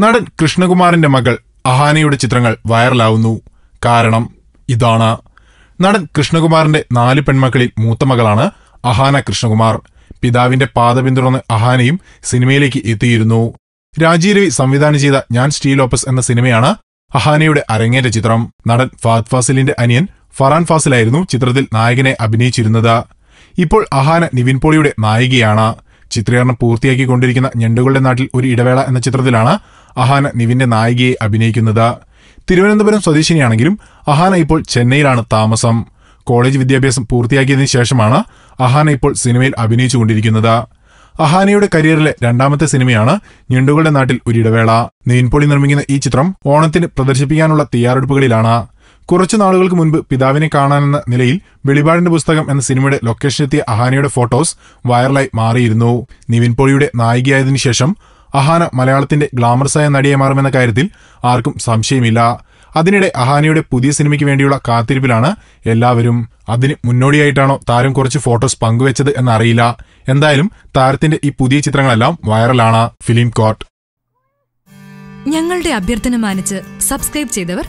നടൻ കൃഷ്ണകുമാറിന്റെ മകൾ അഹാനയുടെ ചിത്രങ്ങൾ വൈറലാവുന്നു. കാരണം ഇതാണ്. നടൻ കൃഷ്ണകുമാറിന്റെ നാല് പെൺമക്കളിൽ മൂത്ത മകളാണ് അഹാന കൃഷ്ണകുമാർ. പിതാവിന്റെ പാത പിന്തുടർന്ന് അഹാനയും സിനിമയിലേക്ക് എത്തിയിരുന്നു. രാജീരവി രവി സംവിധാനം ചെയ്ത ഞാൻ സ്റ്റീലോപ്പസ് എന്ന സിനിമയാണ് അഹാനയുടെ അരങ്ങേറ്റ ചിത്രം. നടൻ ഫാദ് ഫാസിലിന്റെ അനിയൻ ഫറാൻ ഫാസിലായിരുന്നു ചിത്രത്തിൽ നായകനെ അഭിനയിച്ചിരുന്നത്. ഇപ്പോൾ അഹാന നിവിൻ പോളിയുടെ നായികയാണ്. ചിത്രീകരണം പൂർത്തിയാക്കിക്കൊണ്ടിരിക്കുന്ന ഞണ്ടുകളുടെ നാട്ടിൽ ഒരു ഇടവേള എന്ന ചിത്രത്തിലാണ് അഹാന നിവിന്റെ നായികയെ അഭിനയിക്കുന്നത്. തിരുവനന്തപുരം സ്വദേശിനിയാണെങ്കിലും അഹാന ഇപ്പോൾ ചെന്നൈയിലാണ് താമസം. കോളേജ് വിദ്യാഭ്യാസം പൂർത്തിയാക്കിയതിനു ശേഷമാണ് അഹാന ഇപ്പോൾ സിനിമയിൽ അഭിനയിച്ചുകൊണ്ടിരിക്കുന്നത്. അഹാനയുടെ കരിയറിലെ രണ്ടാമത്തെ സിനിമയാണ് ഞണ്ടുകളുടെ നാട്ടിൽ ഒരു ഇടവേള. നീൻപൊളി നിർമ്മിക്കുന്ന ഈ ചിത്രം ഓണത്തിന് പ്രദർശിപ്പിക്കാനുള്ള തയ്യാറെടുപ്പുകളിലാണ്. കുറച്ചു നാളുകൾക്ക് മുൻപ് പിതാവിനെ കാണാനെന്ന നിലയിൽ വെളിപാടിന്റെ പുസ്തകം എന്ന സിനിമയുടെ ലൊക്കേഷനെത്തിയ അഹാനയുടെ ഫോട്ടോസ് വൈറലായി മാറിയിരുന്നു. നിവിൻ പോളിയുടെ നായികയായതിനു ശേഷം അഹാന മലയാളത്തിന്റെ ഗ്ലാമർസായ നടിയെ മാറുമെന്ന കാര്യത്തിൽ ആർക്കും സംശയമില്ല. അതിനിടെ അഹാനയുടെ പുതിയ സിനിമയ്ക്ക് വേണ്ടിയുള്ള കാത്തിരിപ്പിലാണ് എല്ലാവരും. അതിന് മുന്നോടിയായിട്ടാണോ താരം കുറച്ച് ഫോട്ടോസ് പങ്കുവച്ചത് എന്നറിയില്ല. എന്തായാലും താരത്തിന്റെ ഈ പുതിയ ചിത്രങ്ങളെല്ലാം വൈറലാണ്. ഫിലിം കോട്ട് ഞങ്ങളുടെ അഭ്യർത്ഥന മാനിച്ച് സബ്സ്ക്രൈബ് ചെയ്തവർ